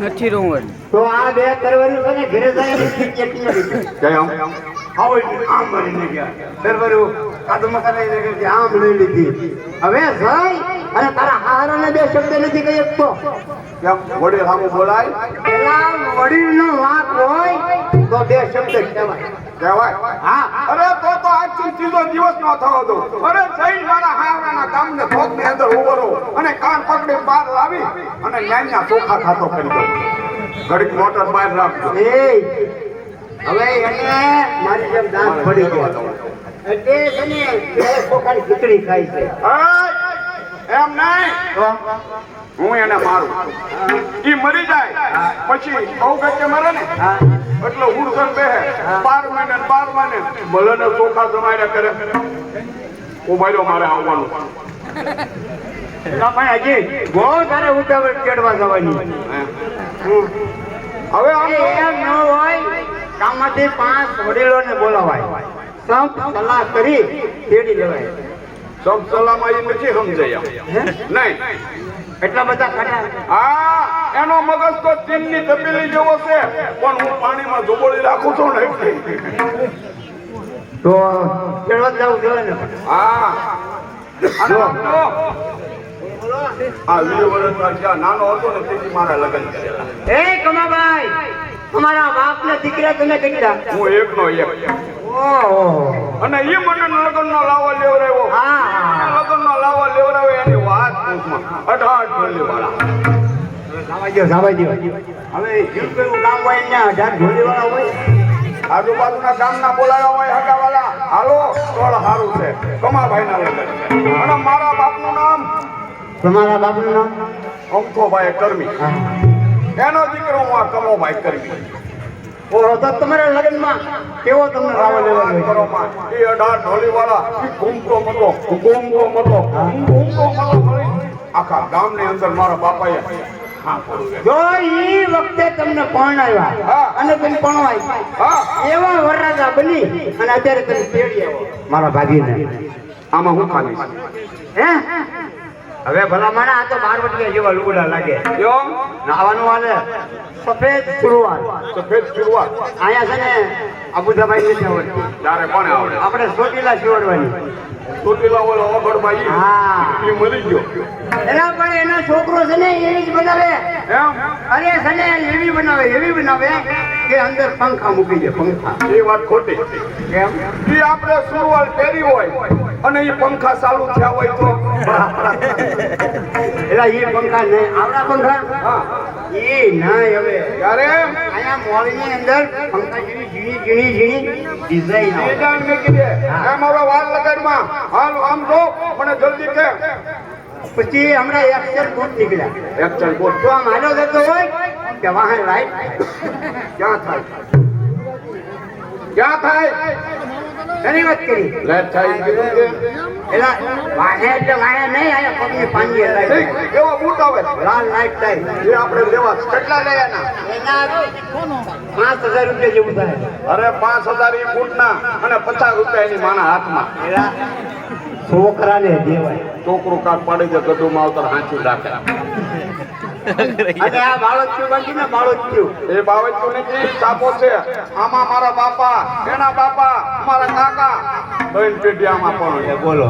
નથી રોવડ તો આ બે કરવાનું છે ને ઘરે જાય આમ. ભરીને ગયા. સરવરું કાદમ કરાવીને કે આમ લઈ લીધી. હવે જઈ અને તારા હારાને બે શબ્દ નથી કહી શકતો કેમ? વડીલ સામે બોલાય? પેલા વડીલનો વાંક હોય તો બે શબ્દ કહેવાય. કહેવાય? હા. અરે તો તો આજથી ત્રીજો દિવસ નો થયો હતો. અરે જઈ મારા હાવરાના ગામને થોક અંદર ઊભો રહો અને કાન પકડી બહાર લાવી. અને ન્યાયના ચોખા ખાતો કરી દો ઘડીક મોટર બહાર રાખજો. એ હવે એને મારી જેમ દાંત પડી ગયો. એટલે છે ને પોકાની ખીચડી ખાય છે. એમ નહીં? હું એને મારું. ઈ મરી જાય. પછી બહુ ગચ્ચે મરે ને? એટલે હુડસન બે બાર મહિને બાર મહિને ભલે ચોખા જમાડ્યા કરે. ઉભાડ્યો મારે આવવાનું. પણ હજી બહુ તારે ઉતાવળ ચડવા જવાની. હમ. હવે આમ એમ ન હોય ગામમાંથી પાંચ વડીલોને બોલાવાય. સંપ સલાહ કરી તેડી લેવાય. ઈ નથી સમજાય. હે? નહીં. એટલા બધા આ એનો મગજ તો ચીનની તપેલી જેવો છે. પણ હું પાણીમાં જોબોળી રાખું છું ને. તો ચડવા જવું જોઈએ ને. હા. આ વર્ષના જ્યાં નાનો હતો ને તેથી મારા લગ્ન કરેલા એ કમાભાઈ તમારા બાપના દીકરા તમે કેટલા હું એકનો એક. અને એ મને લગ્નનો લાવો લેવરાવ્યો. હા. લગ્નનો લાવો લેવરાવ્યો એની વાત અઢાર ઢોલી વાળા સાવાઈ સાવાઈ હવે કામ હોય અઢાર વાળા હોય. આજુબાજુના ગામના બોલાવ્યા હોય હગાવાલા. હાલો સ્થળ સારું છે. કમાભાઈના લગ્ન અને મારા બાપનું નામ તમારા બાપનું નામ? અંકોભાઈ કરમી. એનો દીકરો હું આ કમોભાઈ કરમી. ઓહો તો તમારા લગ્નમાં કેવો તમને કરો માં. એ અઢાર ઢોલીવાળા, ઈ ઘૂમતો મતો, ઘૂમતો મતો, ઘૂમતો મતો આખા ગામની અંદર મારા બાપાએ. જો ઈ વખતે તમને પરણાવ્યા આવ્યા અને તમે પરણવાય હા. એવા વરરાજા બની અને અત્યારે તમે તેડી આવો. મારા ભાગીને આમાં હું ખાલી હે? હવે ભલા માણા આ તો બાર વટકે જેવા લુગડા લાગે. જો નાવાનું હાલે. સફેદ પુરવાર સફેદ પુરવાર અહીંયા છે ને અબુધાબાઈ નથી આવડતી તારે કોને આવડે? આપણે સોટીલા શીવડવાની. સોટીલા ઓલો ઓગળમાં ભાઈ હા. એ મરી ગયો. એના પણ એનો છોકરો છે ને એવી જ બનાવે. એમ? અરે છે ને એવી બનાવે એવી બનાવે કે અંદર પંખા મૂકી દે પંખા. એ વાત ખોટી. કેમ ઈ આપણે સુરવાલ પહેરી હોય અને એ પંખા ચાલુ થયા હોય તો. એલા એ પંખા નહીં આવડા પંખા? ઈ એ હવે. હવે આયા અહીંયા મોલની અંદર પંખા જેવી ઝીણી ઝીણી ઝીણી ડિઝાઇન ડિઝાઇન મૂકી દે એમ હવે વાલ લગાડમાં હાલ આમ જો મને જલ્દી કે. પછી હમણાં એક્ચર બોટ નીકળ્યા. એક બોટ તો આમ હાલો જતો હોય કે વાહન લાઈટ ક્યાં થાય? ક્યાં થાય? ઘણી વાત કરી. એલા વાહે એટલે વાહે નહીં આયા પગની પાંજી લાઈટ ઠીક બૂટ આવે લાલ લાઈટ થાય. એ આપણે લેવા કેટલા લઈ એના એના પાંચ હજાર રૂપિયા જેવું થાય. અરે પાંચ હજાર ઈ બૂટના અને પચાસ રૂપિયા એની માના હાથમાં. છોકરાને દેવાય. છોકરું કાક પાડી દે ગઢુમાં આવતા હાંચું રાખે. અને આ બાળક થયું બાકી ને બાળક થયું એ બાવજુ નથી સાપો છે આમાં મારા બાપા એના બાપા મારા કાકા. ત્રણ પેઢી આમાં પણ. બોલો.